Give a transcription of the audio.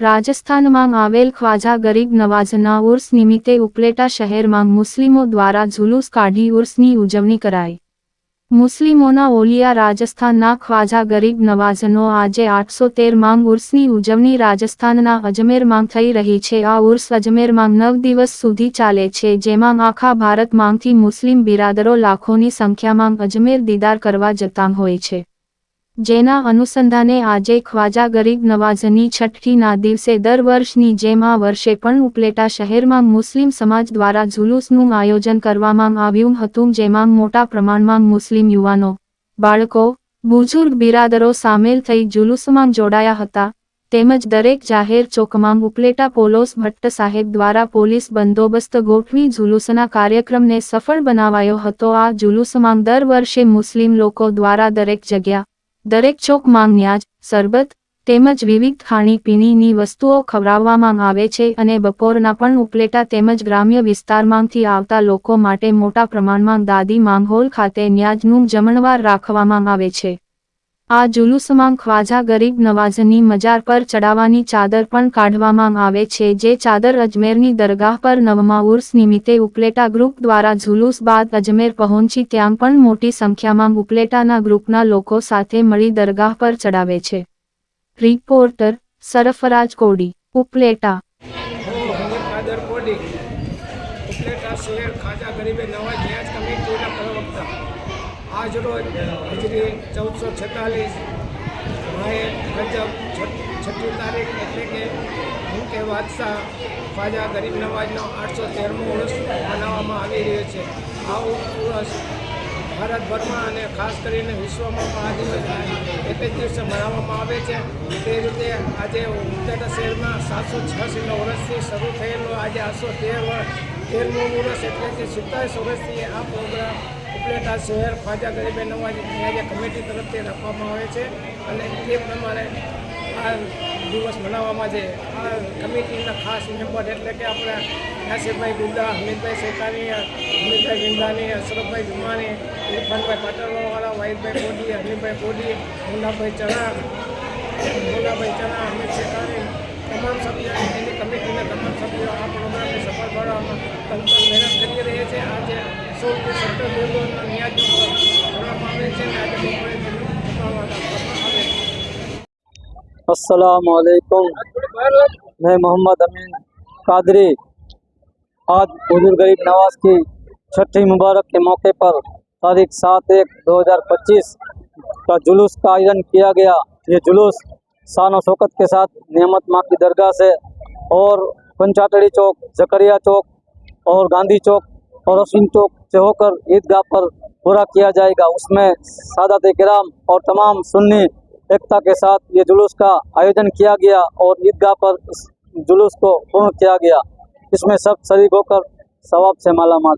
રાજસ્થાનમાં આવેલ ખ્વાજા ગરીબ નવાઝના ઉર્સ નિમિત્તે ઉપલેટા શહેરમાં મુસ્લિમો દ્વારા જુલુસ કાઢી ઉર્સની ઉજવણી કરાઈ. મુસ્લિમોના ઓલિયા રાજસ્થાનના ખ્વાજા ગરીબ નવાઝનો આજે આઠસો તેર માંગ ઉર્સની ઉજવણી રાજસ્થાનના અજમેરમાં થઈ રહી છે. આ ઉર્સ અજમેરમાં નવ દિવસ સુધી ચાલે છે, જેમાં આખા ભારતમાંથી મુસ્લિમ બિરાદરો લાખોની સંખ્યામાં અજમેર દીદાર કરવા જતા હોય છે. જેના અનુસંધાને આજે ખ્વાજા ગરીબ નવાઝની છઠ્ઠીના દિવસે દર વર્ષની જેમ આ વર્ષે પણ ઉપલેટા શહેરમાં મુસ્લિમ સમાજ દ્વારા જુલુસનું આયોજન કરવામાં આવ્યું હતું, જેમાં મોટા પ્રમાણમાં મુસ્લિમ યુવાનો, બાળકો, બુઝુર્ગ બિરાદરો સામેલ થઈ જુલુસમાં જોડાયા હતા. તેમજ દરેક જાહેર ચોકમાં ઉપલેટા પોલોસ ભટ્ટ સાહેબ દ્વારા પોલીસ બંદોબસ્ત ગોઠવી જુલુસના કાર્યક્રમને સફળ બનાવાયો હતો. આ જુલુસમાં દર વર્ષે મુસ્લિમ લોકો દ્વારા દરેક જગ્યા દરેક ચોકમાં ન્યાજ સરબત તેમજ વિવિધ ખાણીપીણીની વસ્તુઓ ખવડાવવામાં આવે છે અને બપોરના પણ ઉપલેટા તેમજ ગ્રામ્ય વિસ્તારમાંથી આવતા લોકો માટે મોટા પ્રમાણમાં દાદી માંગહોલ ખાતે ન્યાજનું જમણવાર રાખવામાં આવે છે. આ જુલુસમાં ખ્વાજા ગરીબ નવાઝની મજાર પર ચડાવવાની ચાદર પણ કાઢવામાં આવે છે, જે ચાદર અજમેરની દરગાહ પર નવમા ઉર્સ નિમિત્તે ઉપલેટા ગ્રુપ દ્વારા જુલુસ બાદ અજમેર પહોંચી ત્યાં પણ મોટી સંખ્યામાં ઉપલેટાના ગ્રુપના લોકો સાથે મળી દરગાહ પર ચડાવે છે. રિપોર્ટર સરફરાજ કોડી, ઉપલેટા. ઉપલેટા શહેર ખાજા ગરીબે નવાજ ન્યાજ કમિટીના પ્રવક્તા આજ રોજ હજરી ચૌદસો છેતાલીસ માહે રજબ છઠ્ઠી તારીખ એટલે કે હું કે બાદશાહ ખ્વાજા ગરીબ નવાજનો આઠસો તેરમો વર્ષ મનાવવામાં આવી રહ્યો છે. આ વર્ષ ભારતભરમાં અને ખાસ કરીને વિશ્વમાં પણ આ એક જ દિવસે મનાવવામાં આવે છે. તે રીતે આજે ઉત્તર શહેરમાં સાતસો છ્યાસીનો વર્ષથી શરૂ થયેલો આજે આઠસો તેર વર્ષ તેરમો વર્ષ એટલે કે સિત્તાવીસ વર્ષથી આ પ્રોગ્રામ ઉપલેટા શહેર ખ્વાજા ગરીબે નવાજ ન્યાય કમિટી તરફથી રાખવામાં આવે છે અને એ પ્રમાણે આ દિવસ મનાવવામાં છે. આ કમિટીના ખાસ મેમ્બર એટલે કે આપણા નાસિરભાઈ ગુદ્દા હમીદભાઈ શેખાની હમીદભાઈ ગિંદાની અશરફભાઈ જુમાની ઇરફાનભાઈ પાટણવાળા, વાહિદભાઈ કોડી હમીદભાઈ કોડી મુન્નાભાઈ ચણા મુન્નાભાઈ ચણા હમીદ શેખાની તમામ સભ્યો, એની કમિટીના તમામ સભ્યો આ પ્રોગ્રામને સફળ કરવામાં તંત્ર મહેનત કરી રહ્યા છે આજે સોળથી સત્તર દિવસનો ન્યાજ કરવામાં આવે છે અને આજે બપોરે તેનું જમાવટ આપવામાં આવે છે असलकुम मैं मोहम्मद अमीन कादरी आज बुजुर्ग गरीब नवाज की छठी मुबारक के मौके पर तारीख सात एक दो हज़ार पच्चीस का जुलूस का आयोजन किया गया ये जुलूस शान शौकत के साथ नियमत माँ की दरगाह से और पंचाटड़ी चौक जकरिया चौक और गांधी चौक और अश्विन चौक से होकर ईदगाह पर पूरा किया जाएगा। उसमें सादात कराम और तमाम सुन्नी एकता के साथ ये जुलूस का आयोजन किया गया और ईदगाह पर इस जुलूस को पूर्ण किया गया। इसमें सब शरीक होकर सवाब से माला माल